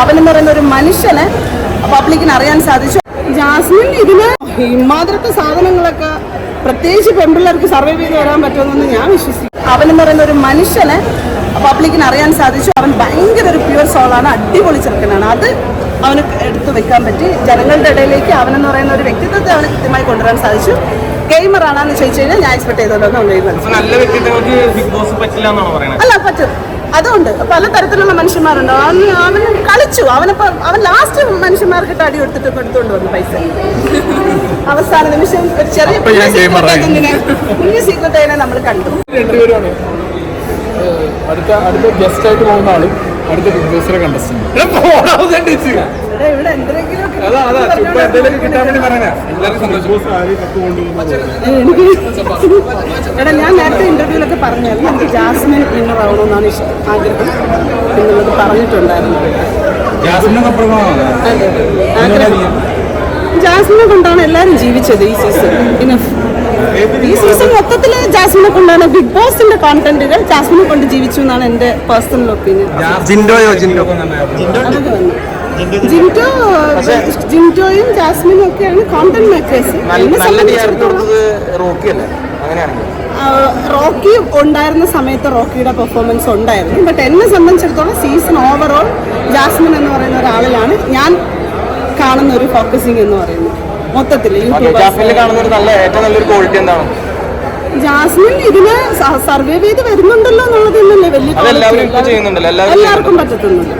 അവൻ എന്ന് പറയുന്ന ഒരു മനുഷ്യനെ പബ്ലിക്കിന് അറിയാൻ സാധിച്ചു. ജാസ്മിൻ ഇതിന് ഇമാതിരത്തെ സാധനങ്ങളൊക്കെ പ്രത്യേകിച്ച് പെൺപിള്ളേർക്ക് സർവൈവ് ചെയ്ത് വരാൻ പറ്റുമെന്ന് ഞാൻ വിശ്വസിക്കും അവൻ എന്ന് പറയുന്ന ഒരു മനുഷ്യനെ പബ്ലിക്കിന് അറിയാൻ സാധിച്ചു. അവൻ ഭയങ്കര ഒരു പ്യുവർ സോളാണ് അടിപൊളി ചെറുക്കനാണ്. അത് അവന് എടുത്തു വെക്കാൻ പറ്റി. ജനങ്ങളുടെ ഇടയിലേക്ക് അവനെന്ന് പറയുന്ന ഒരു വ്യക്തിത്വത്തെ അവന് കൃത്യമായി കൊണ്ടുവരാൻ സാധിച്ചു. ഗെയിമർ ആണെന്ന് ചോദിച്ചു കഴിഞ്ഞാൽ ഞാൻ എക്സ്പെക്ട് പറയുന്നത്? അല്ല പറ്റും. അതുകൊണ്ട് പലതരത്തിലുള്ള മനുഷ്യന്മാരുണ്ട്. അവൻ അവൻ കളിച്ചു. അവനപ്പം അവൻ ലാസ്റ്റ് മനുഷ്യന്മാർക്ക് അടി കൊടുത്തിട്ട് എടുത്തുകൊണ്ട് വന്നു പൈസ. അവസാന നിമിഷം ഒരു ചെറിയ. കുഞ്ഞു സീക്രട്ട് നമ്മൾ കണ്ടു. അടുത്ത അടുത്ത ഗസ്റ്റ് ആയിട്ട് പോകുന്ന ആളും അടുത്ത ബിഗ് ബോസിലെ കണ്ടസ്റ്റന്റ് അതാ അതാ ചുമ്മാ എന്തെങ്കിലും കിട്ടാൻ വേണ്ടി പറയാനാ എല്ലാവരും എടാ ഞാൻ നേരത്തെ ഇന്റർവ്യൂലൊക്കെ പറഞ്ഞായിരുന്നു എനിക്ക് ജാസ്മിൻ വിന്നർ ആവണമെന്നാണ് ഇഷ്ടം ആഗ്രഹം. എന്നുള്ളത് പറഞ്ഞിട്ടുണ്ടായിരുന്നു. ജാസ്മിനെ കൊണ്ടാണ് എല്ലാവരും ജീവിച്ചത് ഈ സീസൺ ഇനഫ് ഈ സീസൺ മൊത്തത്തിൽ ജാസ്മിനെ കൊണ്ടാണ് ബിഗ് ബോസിന്റെ കോണ്ടന്റുകൾ ജാസ്മിനെ കൊണ്ട് ജീവിച്ചു എന്നാണ് എന്റെ പേഴ്സണൽ ഒപ്പീനിയൻ ജിൻഡോയോ ജിൻഡോ? ജാസ്മിനും ഒക്കെയാണ് കോണ്ടന്റ് മേക്കേഴ്സ് റോക്കി ഉണ്ടായിരുന്ന സമയത്ത് റോക്കിയുടെ പെർഫോമൻസ് ഉണ്ടായിരുന്നു. ബട്ട് എന്നെ സംബന്ധിച്ചിടത്തോളം സീസൺ ഓവറോൾ ജാസ്മിൻ എന്ന് പറയുന്ന ഒരാളിലാണ് ഞാൻ കാണുന്ന ഒരു ഫോക്കസിങ് എന്ന് പറയുന്നത്. മൊത്തത്തിൽ കാണുന്ന നല്ല ഏറ്റവും നല്ലൊരു ക്വാളിറ്റി എന്താണ്? ജാസ്മിൻ ഇതിന് സർവേ ചെയ്ത് വരുന്നുണ്ടല്ലോ എന്നുള്ളത് തന്നെയല്ലേ വലിയ എല്ലാവർക്കും പറ്റത്തുന്നുണ്ട്.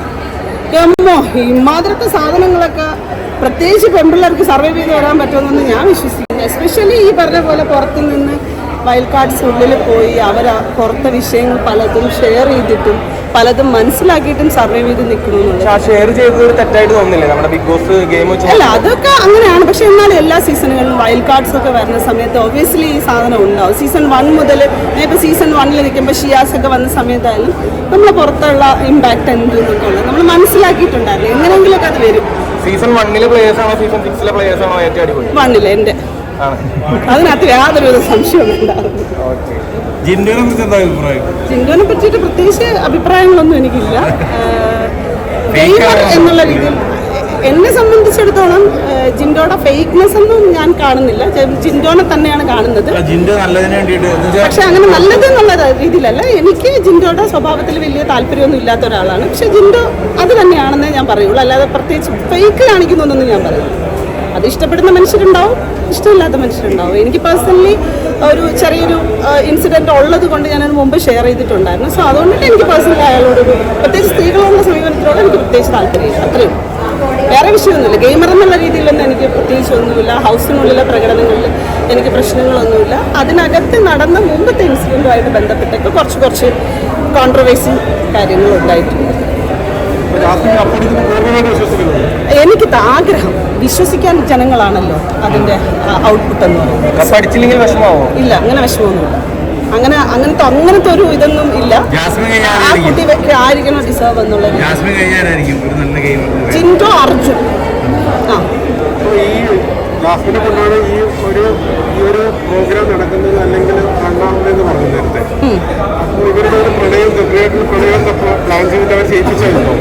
എമ്മോ ഇമാതിരത്തെ സാധനങ്ങളൊക്കെ പ്രത്യേകിച്ച് പെൺപിള്ളേർക്ക് സർവേ ചെയ്ത് വരാൻ പറ്റുമെന്ന് ഞാൻ വിശ്വസിക്കുന്നു എസ്പെഷ്യലി ഈ പറഞ്ഞ പോലെ പുറത്തു നിന്ന് വൈൽഡ് കാർഡ്സ് ഉള്ളിൽ പോയി അവർ പുറത്തെ വിഷയങ്ങൾ പലതും ഷെയർ ചെയ്തിട്ടും പലതും മനസ്സിലാക്കിയിട്ടും സർവൈവ് ചെയ്ത് നിൽക്കുന്നു അല്ല അതൊക്കെ അങ്ങനെയാണ്. പക്ഷെ എന്നാലും എല്ലാ സീസണുകളിലും വൈൽഡ് കാർഡ്സ് ഒക്കെ വരുന്ന സമയത്ത് ഒബ്വിയസ്ലി ഈ സാധനം ഉണ്ടാവും. സീസൺ വൺ മുതൽ ഇപ്പോൾ സീസൺ വണ്ണിൽ നിൽക്കുമ്പോൾ ഷിയാസ് ഒക്കെ വന്ന സമയത്തായാലും നമ്മൾ പുറത്തുള്ള ഇമ്പാക്ട് എന്തെന്നൊക്കെ ഉള്ളത് നമ്മൾ മനസ്സിലാക്കിയിട്ടുണ്ടായിരുന്നു. എങ്ങനെയെങ്കിലുമൊക്കെ അത് വരും. സീസൺ വണ്ണിലെ പ്ലേയേഴ്സ് ആണോ സീസൺ സിക്സിലെ പ്ലേയേഴ്സ് ആണോ ഏറ്റവും അടിപൊളി? വണ്ണിൽ എന്റെ. അതിനകത്ത് യാതൊരു സംശയവും കുറിച്ച് എന്താ അഭിപ്രായം? പറ്റിയിട്ട് പ്രത്യേകിച്ച് അഭിപ്രായങ്ങളൊന്നും എനിക്കില്ല. എന്നുള്ള രീതിയിൽ എന്നെ സംബന്ധിച്ചിടത്തോളം ജിൻഡോയുടെ ഫേക്ക്നെസ് ഒന്നും ഞാൻ കാണുന്നില്ല. ജിൻഡോനെ തന്നെയാണ് കാണുന്നത്. പക്ഷെ അങ്ങനെ നല്ലത് എന്നുള്ള രീതിയിലല്ല. എനിക്ക് ജിൻഡോയുടെ സ്വഭാവത്തിൽ വലിയ താല്പര്യമൊന്നും ഇല്ലാത്ത ഒരാളാണ്. പക്ഷെ ജിൻഡോ അത് തന്നെയാണെന്നേ ഞാൻ പറയുള്ളൂ. അല്ലാതെ പ്രത്യേകിച്ച് ഫേക്ക് കാണിക്കുന്നൊന്നും ഞാൻ പറയുന്നു അത് ഇഷ്ടപ്പെടുന്ന മനുഷ്യരുണ്ടാവും ഇഷ്ടമില്ലാത്ത മനുഷ്യരുണ്ടാവും. എനിക്ക് പേഴ്സണലി ഒരു ചെറിയൊരു ഇൻസിഡന്റ് ഉള്ളത് കൊണ്ട് ഞാനത് മുമ്പ് ഷെയർ ചെയ്തിട്ടുണ്ടായിരുന്നു. സോ അതുകൊണ്ടിട്ട് എനിക്ക് പേഴ്സണലി അയാളോടൊരു പ്രത്യേകിച്ച് സ്ത്രീകളുള്ള സമീപനത്തിനോട് എനിക്ക് പ്രത്യേകിച്ച് താല്പര്യമില്ല. അത്രയും വേറെ വിഷയമൊന്നുമില്ല. ഗെയിമർ എന്നുള്ള രീതിയിലൊന്നും എനിക്ക് പ്രത്യേകിച്ച് ഒന്നുമില്ല. ഹൗസിനുള്ളിലെ പ്രകടനങ്ങളിൽ എനിക്ക് പ്രശ്നങ്ങളൊന്നുമില്ല. അതിനകത്ത് നടന്ന മുമ്പത്തെ ഇൻസിഡന്റുമായിട്ട് ബന്ധപ്പെട്ടൊക്കെ കുറച്ച് കുറച്ച് കോൺട്രവേഴ്സി കാര്യങ്ങൾ ഉണ്ടായിട്ടുണ്ട് എനിക്ക് ആഗ്രഹം. വിശ്വസിക്കാൻ ജനങ്ങളാണല്ലോ അതിന്റെ ഔട്ട്പുട്ട് എന്ന് പറയുന്നത്. ഇല്ല അങ്ങനെ വിഷമമൊന്നുമില്ല. അങ്ങനെ അങ്ങനത്തെ അങ്ങനത്തെ ഒരു ഇതൊന്നും ഇല്ല. ആ കുട്ടി ആയിരിക്കണം ഡിസേർവ് എന്നുള്ളത് ചിന്തോ കഴിഞ്ഞാലായിരിക്കും ഒരു നല്ല ഗെയിം ജിൻഡോ അർജുൻ. ആ. ഈ ജാസ്മിനെ കൊണ്ടാണ് ഈ ഒരു ഈ ഒരു പ്രോഗ്രാം നടക്കുന്നത് അല്ലെങ്കിൽ കാണാമെന്ന് പറഞ്ഞു നേരത്തെ. അപ്പോൾ ഇവരുടെ ഒരു പ്രണയം സെപ്പറേറ്റ് പ്രണയം പ്ലാൻ ചെയ്തിട്ട് അവർ ചെയ്യിപ്പിച്ചായിരുന്നോ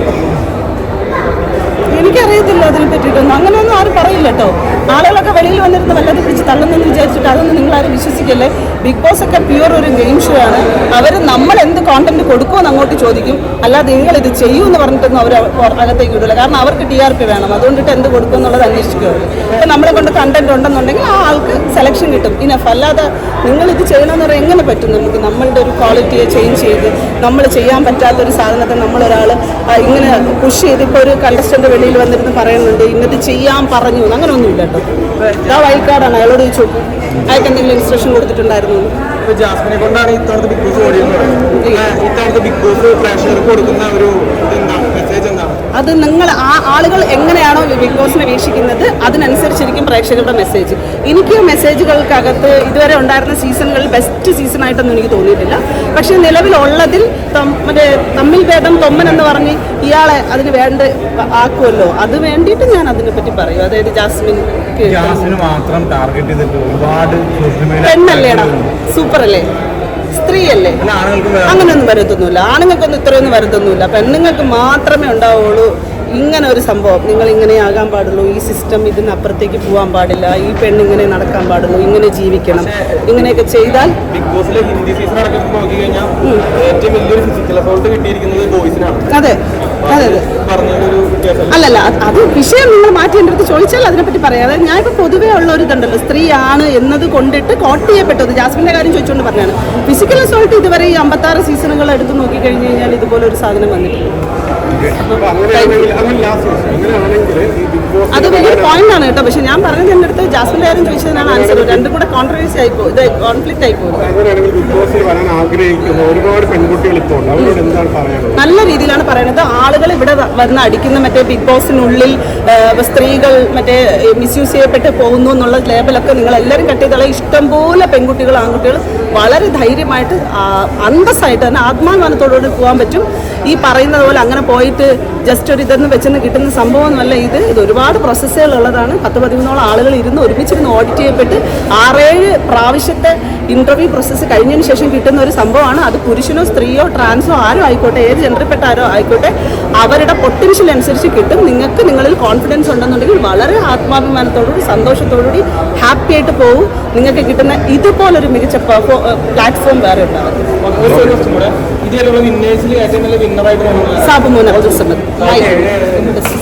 എനിക്കറിയത്തില്ല അതിനെ പറ്റിയിട്ടൊന്നും. അങ്ങനെയൊന്നും ആരും പറയില്ല കേട്ടോ. ആളുകളൊക്കെ വെളിയിൽ വന്നിരുന്ന് വല്ലതും പിടിച്ച് തള്ളുന്നെന്ന് വിചാരിച്ചിട്ട് അതൊന്നും നിങ്ങളാരും വിശ്വസിക്കല്ലേ? ബിഗ് ബോസ് ഒക്കെ പ്യുവർ ഒരു ഗെയിം ഷോ ആണ്. അവർ നമ്മൾ എന്ത് കോണ്ടന്റ് കൊടുക്കുമെന്ന് അങ്ങോട്ട് ചോദിക്കും. അല്ലാതെ നിങ്ങൾ ഇത് ചെയ്യൂ എന്ന് പറഞ്ഞിട്ടൊന്നും അവർ അകത്തേക്ക് വിടില്ല കാരണം അവർക്ക് ടി ആർ പി വേണം. അതുകൊണ്ടിട്ട് എന്ത് കൊടുക്കും എന്നുള്ളത് അന്വേഷിക്കുക. അവർ ഇപ്പം നമ്മളെ കൊണ്ട് കണ്ടന്റ് ഉണ്ടെന്നുണ്ടെങ്കിൽ ആ ആൾക്ക് സെലക്ഷൻ കിട്ടും. ഇനി അല്ലാതെ നിങ്ങൾ ഇത് ചെയ്യണമെന്ന് പറയാൻ എങ്ങനെ പറ്റും നമുക്ക്? നമ്മളുടെ ഒരു ക്വാളിറ്റിയെ ചേഞ്ച് ചെയ്ത് നമ്മൾ ചെയ്യാൻ പറ്റാത്ത ഒരു സാധനത്തെ നമ്മളൊരാൾ ഇങ്ങനെ പുഷ് ചെയ്ത് ഇപ്പോൾ ഒരു കണ്ടസ്റ്റന്റ് വെളിയിൽ വന്നിരുന്ന് പറയുന്നുണ്ട്. ഇന്നത് ചെയ്യാൻ പറഞ്ഞു. അങ്ങനെ അങ്ങനെയൊന്നുമില്ല കേട്ടോ. ആ അയാളോട് ചോദിച്ചു. അയാൾക്ക് എന്തെങ്കിലും ഇൻസ്ട്രക്ഷൻ കൊടുത്തിട്ടുണ്ടായിരുന്നു. ജാസ്മിനെ കൊണ്ടാണ് ഇത്തവണത്തെ ബിഗ് ബോസ് ഓടിയെന്ന് പറയുന്നത്. ഇത്തവണത്തെ ബിഗ് ബോസ് പ്രേക്ഷകർക്ക് കൊടുക്കുന്ന ഒരു ഇതെന്താണ്? അത് നിങ്ങൾ ആ ആളുകൾ എങ്ങനെയാണോ ബിഗ് ബോസിനെ വീക്ഷിക്കുന്നത് അതിനനുസരിച്ചിരിക്കും പ്രേക്ഷകരുടെ മെസ്സേജ് എനിക്ക് മെസ്സേജുകൾക്കകത്ത് ഇതുവരെ ഉണ്ടായിരുന്ന സീസണുകളിൽ ബെസ്റ്റ് സീസൺ ആയിട്ടൊന്നും എനിക്ക് തോന്നിയിട്ടില്ല. പക്ഷേ നിലവിലുള്ളതിൽ മറ്റേ തമ്മിൽ ഭേദം തൊമ്മൻ എന്ന് പറഞ്ഞ് ഇയാളെ അതിന് വേണ്ട ആക്കുമല്ലോ. അത് വേണ്ടിയിട്ട് ഞാൻ അതിനെപ്പറ്റി പറയും. അതായത് ജാസ്മിൻ ജാസ്മിന് മാത്രം ടാർഗറ്റ് ചെയ്തിട്ട് ഒരുപാട് പെണ്ണല്ലേടാ സൂപ്പർ അല്ലേ? സ്ത്രീയല്ലേ? അങ്ങനെയൊന്നും വരത്തൊന്നുമില്ല. ആണുങ്ങൾക്കൊന്നും ഇത്രയൊന്നും വരത്തൊന്നുമില്ല. പെണ്ണുങ്ങൾക്ക് മാത്രമേ ഉണ്ടാവുള്ളൂ ഇങ്ങനെ ഒരു സംഭവം. നിങ്ങൾ ഇങ്ങനെ ആകാൻ പാടുള്ളൂ. ഈ സിസ്റ്റം ഇതിനപ്പുറത്തേക്ക് പോകാൻ പാടില്ല. ഈ പെണ്ണ് ഇങ്ങനെ നടക്കാൻ പാടുള്ളൂ. ഇങ്ങനെ ജീവിക്കണം. ഇങ്ങനെയൊക്കെ ചെയ്താൽ ബിഗ് ബോസിലെ ഹിന്ദി സീസൺ അടക്കം നോക്കി കഴിഞ്ഞാൽ ഏറ്റവും വലിയൊരു ഫിസിക്കൽ അസോൾട്ട് കിട്ടിയിരിക്കുന്നത് ബോയ്സിനാണ് അതെ. അതെ അതെ. പറഞ്ഞൊരു അല്ലല്ല അത് വിഷയം നിങ്ങൾ മാറ്റി എന്റെ അടുത്ത് ചോദിച്ചാൽ അതിനെപ്പറ്റി പറയാം. അതായത് ഞാൻ ഇപ്പോൾ പൊതുവേ ഉള്ള ഒരു ഇതുണ്ടല്ലോ സ്ത്രീയാണ് എന്നത് കൊണ്ടിട്ട് കോട്ട് ചെയ്യപ്പെട്ടത്. ജാസ്മിന്റെ കാര്യം ചോദിച്ചുകൊണ്ട് പറഞ്ഞാണ് ഫിസിക്കൽ അസോൾട്ട് ഇതുവരെ ഈ അമ്പത്താറ് സീസണുകൾ എടുത്ത് നോക്കിക്കഴിഞ്ഞ് കഴിഞ്ഞാൽ ഇതുപോലെ ഒരു സാധനം വന്നിട്ടില്ല. അത് വലിയൊരു പോയിന്റ് ആണ് കേട്ടോ. പക്ഷെ ഞാൻ പറഞ്ഞത് എന്റെ അടുത്ത് ജാസ്മിന്റെ കാര്യം ചോദിച്ചതിനാണ് ആൻസർ രണ്ടും കൂടെ കോൺട്രവേഴ്സി ആയിപ്പോ ഇത് കോൺഫ്ലിക്റ്റ് ആയിപ്പോ നല്ല രീതിയിലാണ് പറയുന്നത്. ആളുകൾ ഇവിടെ വന്ന് അടിക്കുന്ന മറ്റേ ബിഗ് ബോസിനുള്ളിൽ സ്ത്രീകൾ മറ്റേ മിസ്യൂസ് ചെയ്യപ്പെട്ട് പോകുന്നു എന്നുള്ള ലേബലൊക്കെ നിങ്ങൾ എല്ലാവരും കട്ടിയതുള്ള ഇഷ്ടംപോലെ പെൺകുട്ടികൾ ആൺകുട്ടികൾ വളരെ ധൈര്യമായിട്ട് അന്തസ്സായിട്ട് തന്നെ ആത്മാഭിമാനത്തോടുകൂടി പോകാൻ പറ്റും. ഈ പറയുന്നത് പോലെ അങ്ങനെ പോയിട്ട് ജസ്റ്റ് ഒരു ഇതെന്ന് വെച്ചെന്ന് കിട്ടുന്ന സംഭവമൊന്നുമല്ല ഇത്. ഇത് ഒരുപാട് പ്രോസസ്സുകൾ ഉള്ളതാണ്. പത്ത് പതിമൂന്നോളം ആളുകൾ ഇരുന്ന് ഒരുമിച്ചിരുന്ന് ഓഡിറ്റ് ചെയ്യപ്പെട്ട് ആറേഴ് പ്രാവശ്യത്തെ ഇന്റർവ്യൂ പ്രോസസ്സ് കഴിഞ്ഞതിന് ശേഷം കിട്ടുന്ന ഒരു സംഭവമാണ്. അത് പുരുഷനോ സ്ത്രീയോ ട്രാൻസോ ആരോ ആയിക്കോട്ടെ ഏത് ജെൻഡറിൽപ്പെട്ട ആരോ ആയിക്കോട്ടെ അവരുടെ പൊട്ടൻഷ്യൽ അനുസരിച്ച് കിട്ടും. നിങ്ങൾക്ക് നിങ്ങളിൽ കോൺഫിഡൻസ് ഉണ്ടെന്നുണ്ടെങ്കിൽ വളരെ ആത്മാഭിമാനത്തോടുകൂടി സന്തോഷത്തോടുകൂടി ഹാപ്പി ആയിട്ട് പോകും നിങ്ങൾക്ക് കിട്ടുന്ന ഇതുപോലൊരു മികച്ച പ്ലാറ്റ്ഫോം വേറെ ഉണ്ടാവും. ഒരു ക്വസ്റ്റ്യൻ കൂടെ ഇതുവരെയുള്ള വിന്നേഴ്സിൽ ഏറ്റവും നല്ല വിന്നറായിട്ട് തോന്നുന്നത് സാബു മോൻ അബ്ദുൾ സമദ്